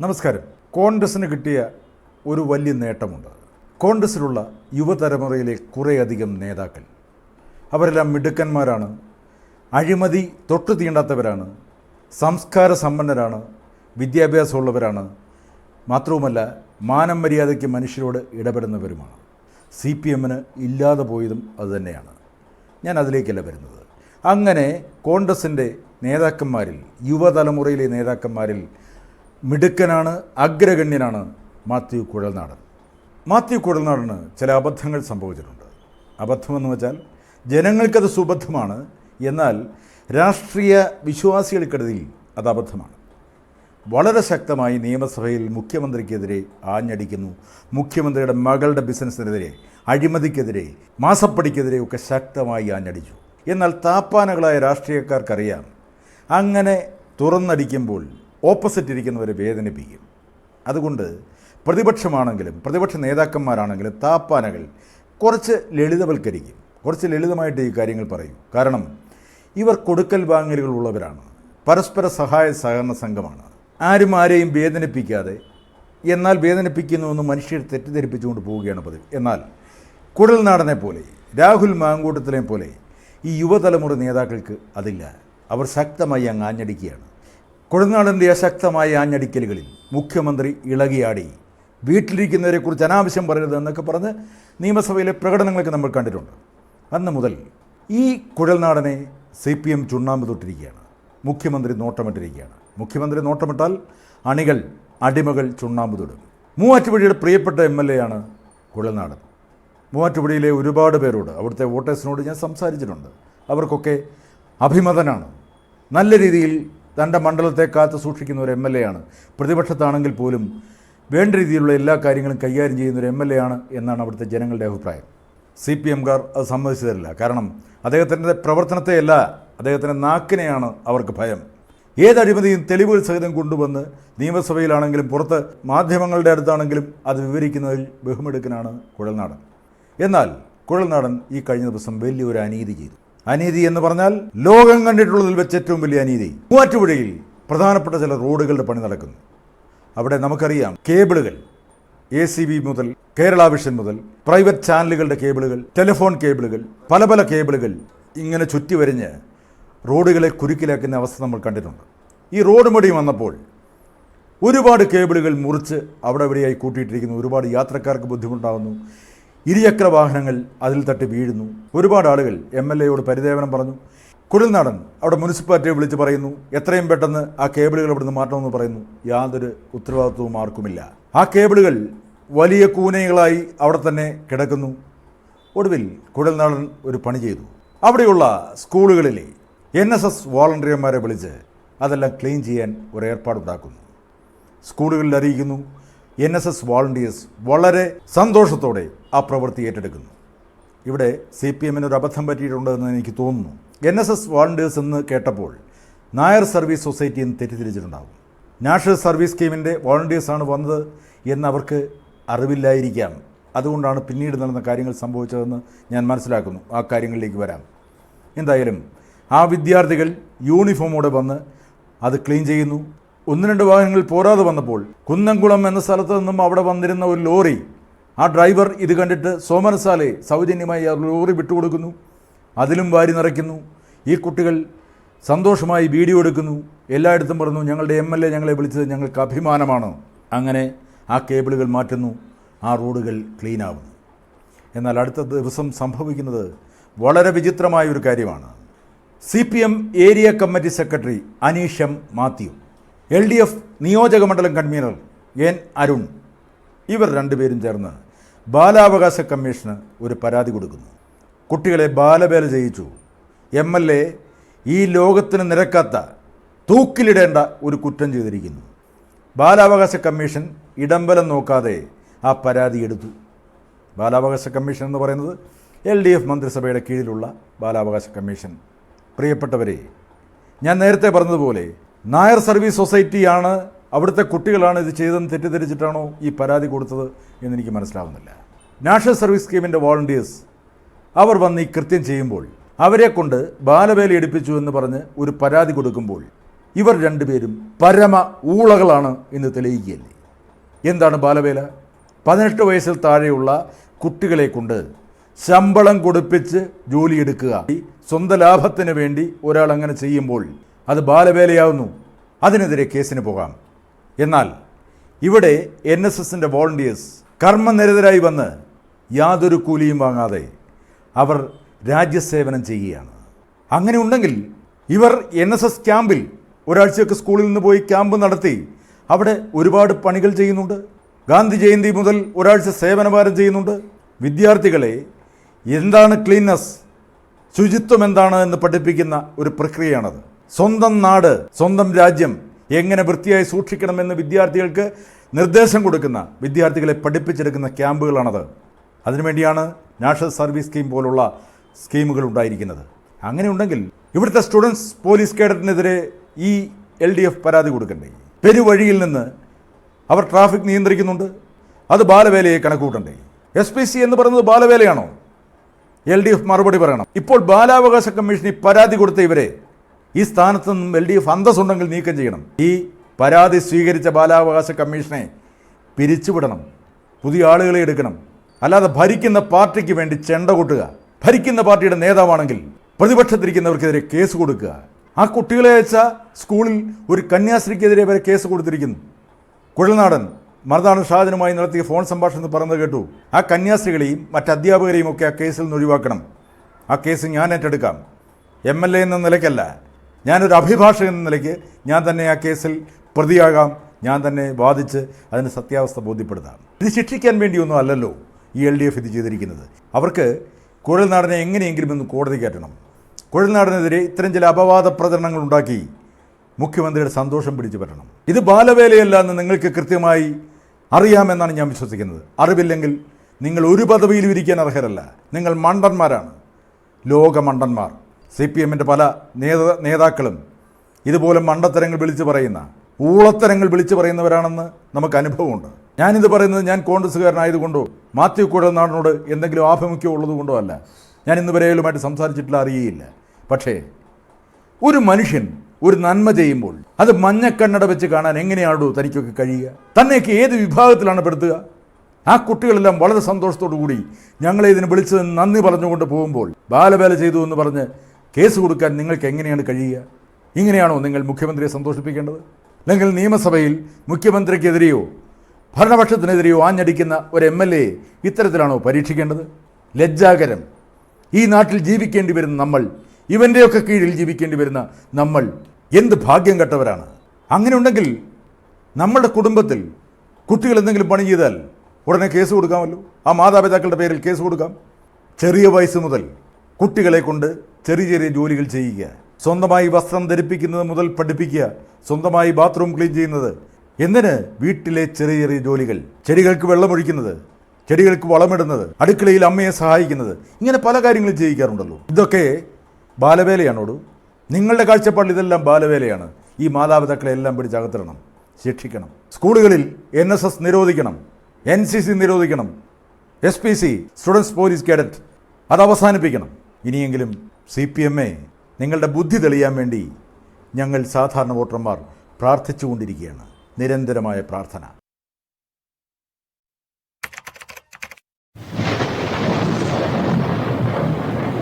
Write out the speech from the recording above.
നമസ്കാരം. കോൺഗ്രസ്സിന് കിട്ടിയ ഒരു വലിയ നേട്ടമുണ്ട്. കോൺഗ്രസ്സിലുള്ള യുവതലമുറയിലെ കുറേയധികം നേതാക്കൾ. അവരെല്ലാം മിടുക്കന്മാരാണ്. അഴിമതി തൊട്ടു തീണ്ടാത്തവരാണ്. സംസ്കാര സമ്പന്നരാണ്. വിദ്യാഭ്യാസമുള്ളവരാണ്. മാത്രവുമല്ല മാനം മര്യാദയ്ക്ക് മനുഷ്യരോട് ഇടപെടുന്നവരുമാണ്. സി പി എമ്മിന് ഇല്ലാതെ പോയതും അതുതന്നെയാണ് ഞാൻ അതിലേക്കല്ല വരുന്നത്. അങ്ങനെ കോൺഗ്രസിന്റെ നേതാക്കന്മാരിൽ യുവതലമുറയിലെ നേതാക്കന്മാരിൽ മിടുക്കനാണ് അഗ്രഗണ്യനാണ് മാത്യു കുഴൽനാടൻ. മാത്യു കുഴൽനാടന് ചില അബദ്ധങ്ങൾ സംഭവിച്ചിട്ടുണ്ട്. അബദ്ധമെന്ന് വെച്ചാൽ ജനങ്ങൾക്കത് സുബദ്ധമാണ്. എന്നാൽ രാഷ്ട്രീയ വിശ്വാസികൾക്കിടയിൽ അത് അബദ്ധമാണ്. വളരെ ശക്തമായി നിയമസഭയിൽ മുഖ്യമന്ത്രിക്കെതിരെ ആഞ്ഞടിക്കുന്നു. മുഖ്യമന്ത്രിയുടെ മകളുടെ ബിസിനസ്സിനെതിരെ അഴിമതിക്കെതിരെ മാസപ്പടിക്കെതിരെ ഒക്കെ ശക്തമായി ആഞ്ഞടിച്ചു. എന്നാൽ താപ്പാനകളായ രാഷ്ട്രീയക്കാർക്കറിയാം അങ്ങനെ തുറന്നടിക്കുമ്പോൾ ഓപ്പോസിറ്റ് ഇരിക്കുന്നവരെ വേദനിപ്പിക്കും. അതുകൊണ്ട് പ്രതിപക്ഷമാണെങ്കിലും പ്രതിപക്ഷ നേതാക്കന്മാരാണെങ്കിലും താപ്പാനകൾ കുറച്ച് ലളിതവൽക്കരിക്കും. കുറച്ച് ലളിതമായിട്ട് ഈ കാര്യങ്ങൾ പറയും. കാരണം ഇവർ കൊടുക്കൽ വാങ്ങലുകളുള്ളവരാണ് പരസ്പര സഹായ സഹകരണ സംഘമാണ്. ആരും ആരെയും വേദനിപ്പിക്കാതെ എന്നാൽ വേദനിപ്പിക്കുന്നുവെന്ന് മനുഷ്യരെ തെറ്റിദ്ധരിപ്പിച്ചുകൊണ്ട് പോവുകയാണ് പതിവ്. എന്നാൽ കുഴൽനാടനെ പോലെ രാഹുൽ മാങ്കൂട്ടത്തിലെ പോലെ ഈ യുവതലമുറ നേതാക്കൾക്ക് അതില്ല. അവർ ശക്തമായി അങ്ങ് ആഞ്ഞടിക്കുകയാണ്. കുഴൽനാടന്റെ അശക്തമായ ആഞ്ഞടിക്കലുകളിൽ മുഖ്യമന്ത്രി ഇളകിയാടി. വീട്ടിലിരിക്കുന്നവരെക്കുറിച്ച് അനാവശ്യം പറയരുത് എന്നൊക്കെ പറഞ്ഞ് നിയമസഭയിലെ പ്രകടനങ്ങളൊക്കെ നമ്മൾ കണ്ടിട്ടുണ്ട്. അന്ന് മുതൽ ഈ കുഴൽനാടനെ സി പി എം ചുണ്ണാമ്പ് തൊട്ടിരിക്കുകയാണ്. മുഖ്യമന്ത്രി നോട്ടമിട്ടിരിക്കുകയാണ്. മുഖ്യമന്ത്രി നോട്ടമിട്ടാൽ അണികൾ അടിമകൾ ചുണ്ണാമ്പ് തൊടും. മൂവാറ്റുപുഴയുടെ പ്രിയപ്പെട്ട എം എൽ എ ആണ് കുഴൽനാടൻ. മൂവാറ്റുപുഴയിലെ ഒരുപാട് പേരോട് അവിടുത്തെ വോട്ടേഴ്സിനോട് ഞാൻ സംസാരിച്ചിട്ടുണ്ട്. അവർക്കൊക്കെ അഭിമതനാണ്. നല്ല രീതിയിൽ തന്റെ മണ്ഡലത്തെ കാത്തു സൂക്ഷിക്കുന്ന ഒരു എം എൽ എ ആണ്. പ്രതിപക്ഷത്താണെങ്കിൽ പോലും വേണ്ട രീതിയിലുള്ള എല്ലാ കാര്യങ്ങളും കൈകാര്യം ചെയ്യുന്ന ഒരു എം എൽ എ ആണ് എന്നാണ് അവിടുത്തെ ജനങ്ങളുടെ അഭിപ്രായം. സി പി എംകാർ അത് സമ്മതിച്ചു തരില്ല കാരണം അദ്ദേഹത്തിന്റെ പ്രവർത്തനത്തെയല്ല അദ്ദേഹത്തിന്റെ നാക്കിനെയാണ് അവർക്ക് ഭയം. ഏത് അഴിമതിയും തെളിവുകൾ സഹിതം കൊണ്ടുവന്ന് നിയമസഭയിലാണെങ്കിലും പുറത്ത് മാധ്യമങ്ങളുടെ അടുത്താണെങ്കിലും അത് വിവരിക്കുന്നതിൽ ബഹുമെടുക്കനാണ് കുഴൽനാടൻ. എന്നാൽ കുഴൽനാടൻ ഈ കഴിഞ്ഞ ദിവസം വലിയൊരു അനീതി ചെയ്തു. അനീതി എന്ന് പറഞ്ഞാൽ ലോകം കണ്ടിട്ടുള്ളതിൽ വെച്ച് ഏറ്റവും വലിയ അനീതി. മൂവാറ്റുപുഴയിൽ പ്രധാനപ്പെട്ട ചില റോഡുകളുടെ പണി നടക്കുന്നു. അവിടെ നമുക്കറിയാം കേബിളുകൾ എ സി ബി മുതൽ കേരള വിഷൻ മുതൽ പ്രൈവറ്റ് ചാനലുകളുടെ കേബിളുകൾ ടെലിഫോൺ കേബിളുകൾ പല പല കേബിളുകൾ ഇങ്ങനെ ചുറ്റി വരിഞ്ഞ് റോഡുകളെ കുരുക്കിലാക്കുന്ന അവസ്ഥ നമ്മൾ കണ്ടിട്ടുണ്ട്. ഈ റോഡ് മടി വന്നപ്പോൾ ഒരുപാട് കേബിളുകൾ മുറിച്ച് അവിടെ ഇവിടെയായി കൂട്ടിയിട്ടിരിക്കുന്നു. ഒരുപാട് യാത്രക്കാർക്ക് ബുദ്ധിമുട്ടാകുന്നു ഇരുചക്ര വാഹനങ്ങൾ അതിൽ തട്ടി വീഴുന്നു. ഒരുപാട് ആളുകൾ എം എൽ എയോട് പരിദേവനം പറഞ്ഞു. കുഴൽനാടൻ അവിടെ മുനിസിപ്പാലിറ്റിയെ വിളിച്ച് പറയുന്നു എത്രയും പെട്ടെന്ന് ആ കേബിളുകൾ ഇവിടുന്ന് മാറ്റണമെന്ന് പറയുന്നു. യാതൊരു ഉത്തരവാദിത്വവും ആർക്കുമില്ല. ആ കേബിളുകൾ വലിയ കൂനകളായി അവിടെ തന്നെ കിടക്കുന്നു. ഒടുവിൽ കുഴൽനാടൻ ഒരു പണി ചെയ്തു. അവിടെയുള്ള സ്കൂളുകളിലെ എൻ എസ് എസ് വോളണ്ടിയർമാരെ വിളിച്ച് അതെല്ലാം ക്ലീൻ ചെയ്യാൻ ഒരു ഏർപ്പാടുണ്ടാക്കുന്നു. സ്കൂളുകളിൽ അറിയിക്കുന്നു എൻ എസ് എസ് വോളണ്ടിയേഴ്സ് വളരെ സന്തോഷത്തോടെ ആ പ്രവൃത്തി ഏറ്റെടുക്കുന്നു. ഇവിടെ സി പി എമ്മിന് ഒരു അബദ്ധം പറ്റിയിട്ടുണ്ടെന്ന് എനിക്ക് തോന്നുന്നു. എൻ എസ് എസ് വോളണ്ടിയേഴ്സ് എന്ന് കേട്ടപ്പോൾ നായർ സർവീസ് സൊസൈറ്റി എന്ന് തെറ്റിദ്ധരിച്ചിട്ടുണ്ടാകും നാഷണൽ സർവീസ് സ്കീമിന്റെ വോളണ്ടിയേഴ്സാണ് വന്നത് എന്ന് അവർക്ക് അറിവില്ലായിരിക്കാം. അതുകൊണ്ടാണ് പിന്നീട് നടന്ന കാര്യങ്ങൾ സംഭവിച്ചതെന്ന് ഞാൻ മനസ്സിലാക്കുന്നു. ആ കാര്യങ്ങളിലേക്ക് വരാം. എന്തായാലും ആ വിദ്യാർത്ഥികൾ യൂണിഫോമോടെ വന്ന് അത് ക്ലീൻ ചെയ്യുന്നു. ഒന്ന് രണ്ട് വാഹനങ്ങൾ പോരാതെ വന്നപ്പോൾ കുന്നംകുളം എന്ന സ്ഥലത്ത് നിന്നും അവിടെ വന്നിരുന്ന ഒരു ലോറി ആ ഡ്രൈവർ ഇത് കണ്ടിട്ട് സോമനസാലെ സൗജന്യമായി ആ ലോറി വിട്ടുകൊടുക്കുന്നു. അതിലും വാരി നിറയ്ക്കുന്നു. ഈ കുട്ടികൾ സന്തോഷമായി വീഡിയോ എടുക്കുന്നു. എല്ലായിടത്തും പറഞ്ഞു ഞങ്ങളുടെ എം എൽ എ ഞങ്ങളെ വിളിച്ചത് ഞങ്ങൾക്ക് അഭിമാനമാണ്. അങ്ങനെ ആ കേബിളുകൾ മാറ്റുന്നു. ആ റോഡുകൾ ക്ലീൻ ആവുന്നു എന്നാൽ അടുത്ത ദിവസം സംഭവിക്കുന്നത് വളരെ വിചിത്രമായ ഒരു കാര്യമാണ്. C area committee secretary അനീഷം Mathew. L D F നിയോജക മണ്ഡലം കൺവീനർ എൻ അരുൺ. ഇവർ രണ്ടുപേരും ചേർന്ന് ബാലാവകാശ കമ്മീഷന് ഒരു പരാതി കൊടുക്കുന്നു. കുട്ടികളെ ബാലവേല ചെയ്യിച്ചു. എം എൽ എ ഈ ലോകത്തിന് നിരക്കാത്ത തൂക്കിലിടേണ്ട ഒരു കുറ്റം ചെയ്തിരിക്കുന്നു. ബാലാവകാശ കമ്മീഷൻ ഇടംബലം നോക്കാതെ ആ പരാതി എടുത്തു. ബാലാവകാശ കമ്മീഷൻ എന്ന് പറയുന്നത് എൽ ഡി എഫ് മന്ത്രിസഭയുടെ കീഴിലുള്ള ബാലാവകാശ കമ്മീഷൻ. പ്രിയപ്പെട്ടവരെ ഞാൻ നേരത്തെ പറഞ്ഞതുപോലെ നായർ സർവീസ് സൊസൈറ്റിയാണ് അവിടുത്തെ കുട്ടികളാണ് ഇത് ചെയ്തതെന്ന് തെറ്റിദ്ധരിച്ചിട്ടാണോ ഈ പരാതി കൊടുത്തത് എന്നെനിക്ക് മനസ്സിലാവുന്നില്ല. നാഷണൽ സർവീസ് സ്കീമിന്റെ വോളണ്ടിയേഴ്സ് അവർ വന്ന് ഈ കൃത്യം ചെയ്യുമ്പോൾ അവരെ കൊണ്ട് ബാലവേല എടുപ്പിച്ചു എന്ന് പറഞ്ഞ് ഒരു പരാതി കൊടുക്കുമ്പോൾ ഇവർ രണ്ടുപേരും പരമ ഊളകളാണ് എന്ന് തെളിയിക്കുകയല്ലേ? എന്താണ് ബാലവേല? പതിനെട്ട് വയസ്സിൽ താഴെയുള്ള കുട്ടികളെ കൊണ്ട് ശമ്പളം കൊടുപ്പിച്ച് ജോലിയെടുക്കുക സ്വന്തം ലാഭത്തിന് വേണ്ടി ഒരാൾ അങ്ങനെ ചെയ്യുമ്പോൾ അത് ബാലവേലയാവുന്നു. അതിനെതിരെ കേസിന് പോകാം. എന്നാൽ ഇവിടെ എൻ എസ് എസിന്റെ വോളണ്ടിയേഴ്സ് കർമ്മനിരതരായി വന്ന് യാതൊരു കൂലിയും വാങ്ങാതെ അവർ രാജ്യസേവനം ചെയ്യുകയാണ്. അങ്ങനെ ഉണ്ടെങ്കിൽ ഇവർ എൻ എസ് എസ് ക്യാമ്പിൽ ഒരാഴ്ചയൊക്കെ സ്കൂളിൽ നിന്ന് പോയി ക്യാമ്പ് നടത്തി അവിടെ ഒരുപാട് പണികൾ ചെയ്യുന്നുണ്ട്. ഗാന്ധി ജയന്തി മുതൽ ഒരാഴ്ച സേവനവാരം ചെയ്യുന്നുണ്ട്. വിദ്യാർത്ഥികളെ എന്താണ് ക്ലീൻനെസ് ശുചിത്വം എന്താണ് എന്ന് പഠിപ്പിക്കുന്ന ഒരു പ്രക്രിയയാണത്. സ്വന്തം നാട് സ്വന്തം രാജ്യം എങ്ങനെ വൃത്തിയായി സൂക്ഷിക്കണമെന്ന് വിദ്യാർത്ഥികൾക്ക് നിർദ്ദേശം കൊടുക്കുന്ന വിദ്യാർത്ഥികളെ പഠിപ്പിച്ചെടുക്കുന്ന ക്യാമ്പുകളാണത്. അതിനുവേണ്ടിയാണ് നാഷണൽ സർവീസ് സ്കീം പോലുള്ള സ്കീമുകൾ ഉണ്ടായിരിക്കുന്നത്. അങ്ങനെയുണ്ടെങ്കിൽ ഇവിടുത്തെ സ്റ്റുഡൻസ് പോലീസ് കേഡറ്റിനെതിരെ ഈ എൽ ഡി എഫ് പരാതി കൊടുക്കണ്ടേ? പെരുവഴിയിൽ നിന്ന് അവർ ട്രാഫിക് നിയന്ത്രിക്കുന്നുണ്ട്. അത് ബാലവേലയെ കണക്കൂട്ടണ്ടേ എസ് പി സി എന്ന് പറയുന്നത് ബാലവേലയാണോ? എൽ ഡി എഫ് മറുപടി പറയണം. ഇപ്പോൾ ബാലാവകാശ കമ്മീഷനിൽ പരാതി കൊടുത്ത ഇവരെ ഈ സ്ഥാനത്ത് നിന്നും എൽ ഡി എഫ് അന്തസ്സുണ്ടെങ്കിൽ നീക്കം ചെയ്യണം. ഈ പരാതി സ്വീകരിച്ച ബാലാവകാശ കമ്മീഷനെ പിരിച്ചുവിടണം. പുതിയ ആളുകളെ എടുക്കണം. അല്ലാതെ ഭരിക്കുന്ന പാർട്ടിക്ക് വേണ്ടി ചെണ്ട കൊട്ടുക. ഭരിക്കുന്ന പാർട്ടിയുടെ നേതാവാണെങ്കിൽ പ്രതിപക്ഷത്തിരിക്കുന്നവർക്കെതിരെ കേസ് കൊടുക്കുക. ആ കുട്ടികളെ അയച്ച സ്കൂളിൽ ഒരു കന്യാസ്ത്രീക്കെതിരെ വരെ കേസ് കൊടുത്തിരിക്കുന്നു. കുഴൽനാടൻ മറുനാടൻ ഷാജനുമായി നടത്തിയ ഫോൺ സംഭാഷണത്തിൽ പറയുന്നത് കേട്ടു. ആ കന്യാസ്ത്രീകളെയും മറ്റ് അധ്യാപകരെയും ഒക്കെ ആ കേസിൽ നിന്ന് ഒഴിവാക്കണം. ആ കേസ് ഞാൻ ഏറ്റെടുക്കാം. എം എൽ എ എന്ന നിലയ്ക്കല്ല. ഞാനൊരു അഭിഭാഷകൻ എന്ന നിലയ്ക്ക് ഞാൻ തന്നെ ആ കേസിൽ പ്രതിയാകാം. ഞാൻ തന്നെ വാദിച്ച് അതിന് സത്യാവസ്ഥ ബോധ്യപ്പെടുത്താം. ഇത് ശിക്ഷിക്കാൻ വേണ്ടിയൊന്നും അല്ലല്ലോ ഈ എൽ ഡി എഫ് ഇത് ചെയ്തിരിക്കുന്നത്. അവർക്ക് കുഴൽനാടനെ എങ്ങനെയെങ്കിലും ഒന്ന് കോടതി കയറ്റണം. കുഴൽനാടനെതിരെ ഇത്തരം ചില അപവാദ പ്രചരണങ്ങൾ ഉണ്ടാക്കി മുഖ്യമന്ത്രിയുടെ സന്തോഷം പിടിച്ചു പറ്റണം. ഇത് ബാലവേലയല്ല എന്ന് നിങ്ങൾക്ക് കൃത്യമായി അറിയാമെന്നാണ് ഞാൻ വിശ്വസിക്കുന്നത്. അറിവില്ലെങ്കിൽ നിങ്ങൾ ഒരു പദവിയിലും ഇരിക്കാൻ അർഹരല്ല. നിങ്ങൾ മണ്ടന്മാരാണ്. ലോകമണ്ടന്മാർ. സി പി എമ്മിന്റെ പല നേതാ നേതാക്കളും ഇതുപോലെ മണ്ടത്തരങ്ങൾ വിളിച്ചു പറയുന്ന ഊളത്തരങ്ങൾ വിളിച്ചു പറയുന്നവരാണെന്ന് നമുക്ക് അനുഭവമുണ്ട്. ഞാനിത് പറയുന്നത് ഞാൻ കോൺഗ്രസ്സുകാരനായതുകൊണ്ടോ മാത്യു കുഴൽനാടിനോട് എന്തെങ്കിലും ആഭിമുഖ്യം ഉള്ളതുകൊണ്ടോ അല്ല. ഞാൻ ഇന്ന് വരെയുമായിട്ട് സംസാരിച്ചിട്ടില്ല അറിയയില്ല പക്ഷേ ഒരു മനുഷ്യൻ ഒരു നന്മ ചെയ്യുമ്പോൾ അത് മഞ്ഞക്കണ്ണട വെച്ച് കാണാൻ എങ്ങനെയാണോ തനിക്കൊക്കെ കഴിയുക? തന്നെയൊക്കെ ഏത് വിഭാഗത്തിലാണ് പെടുത്തുക? ആ കുട്ടികളെല്ലാം വളരെ സന്തോഷത്തോടു കൂടി ഞങ്ങളെ ഇതിന് വിളിച്ചത് നന്ദി പറഞ്ഞുകൊണ്ട് പോകുമ്പോൾ ബാലവേല ചെയ്തു എന്ന് പറഞ്ഞ് കേസ് കൊടുക്കാൻ നിങ്ങൾക്ക് എങ്ങനെയാണ് കഴിയുക? ഇങ്ങനെയാണോ നിങ്ങൾ മുഖ്യമന്ത്രിയെ സന്തോഷിപ്പിക്കേണ്ടത്? അല്ലെങ്കിൽ നിയമസഭയിൽ മുഖ്യമന്ത്രിക്കെതിരെയോ ഭരണപക്ഷത്തിനെതിരെയോ ആഞ്ഞടിക്കുന്ന ഒരു എം എൽ എ ഇത്തരത്തിലാണോ പരീക്ഷിക്കേണ്ടത്? ലജ്ജാകരം. ഈ നാട്ടിൽ ജീവിക്കേണ്ടി വരുന്ന നമ്മൾ ഇവന്റെയൊക്കെ കീഴിൽ ജീവിക്കേണ്ടി വരുന്ന നമ്മൾ എന്ത് ഭാഗ്യം കെട്ടവരാണ്? അങ്ങനെ ഉണ്ടെങ്കിൽ നമ്മുടെ കുടുംബത്തിൽ കുട്ടികൾ എന്തെങ്കിലും പണി ചെയ്താൽ ഉടനെ കേസ് കൊടുക്കാമല്ലോ. ആ മാതാപിതാക്കളുടെ പേരിൽ കേസ് കൊടുക്കാം. ചെറിയ വയസ്സ് മുതൽ കുട്ടികളെ കൊണ്ട് ചെറിയ ചെറിയ ജോലികൾ ചെയ്യുക. സ്വന്തമായി വസ്ത്രം ധരിപ്പിക്കുന്നത് മുതൽ പഠിപ്പിക്കുക. സ്വന്തമായി ബാത്റൂം ക്ലീൻ ചെയ്യുന്നത്. എന്തിന് വീട്ടിലെ ചെറിയ ചെറിയ ജോലികൾ? ചെടികൾക്ക് വെള്ളമൊഴിക്കുന്നത് ചെടികൾക്ക് വളമിടുന്നത്. അടുക്കളയിൽ അമ്മയെ സഹായിക്കുന്നത്. ഇങ്ങനെ പല കാര്യങ്ങളും ചെയ്യിക്കാറുണ്ടല്ലോ. ഇതൊക്കെ ബാലവേലയാണോട്? നിങ്ങളുടെ കാഴ്ചപ്പാടിൽ ഇതെല്ലാം ബാലവേലയാണ്. ഈ മാതാപിതാക്കളെ എല്ലാം പിടിച്ചകത്തിടണം ശിക്ഷിക്കണം. സ്കൂളുകളിൽ എൻ എസ് എസ് നിരോധിക്കണം. എൻ സി സി നിരോധിക്കണം. S P C students police cadet അത് അവസാനിപ്പിക്കണം. ഇനിയെങ്കിലും സി പി എമ്മെ നിങ്ങളുടെ ബുദ്ധി തെളിയാൻ വേണ്ടി ഞങ്ങൾ സാധാരണ വോട്ടർമാർ പ്രാർത്ഥിച്ചുകൊണ്ടിരിക്കുകയാണ്. നിരന്തരമായ പ്രാർത്ഥന.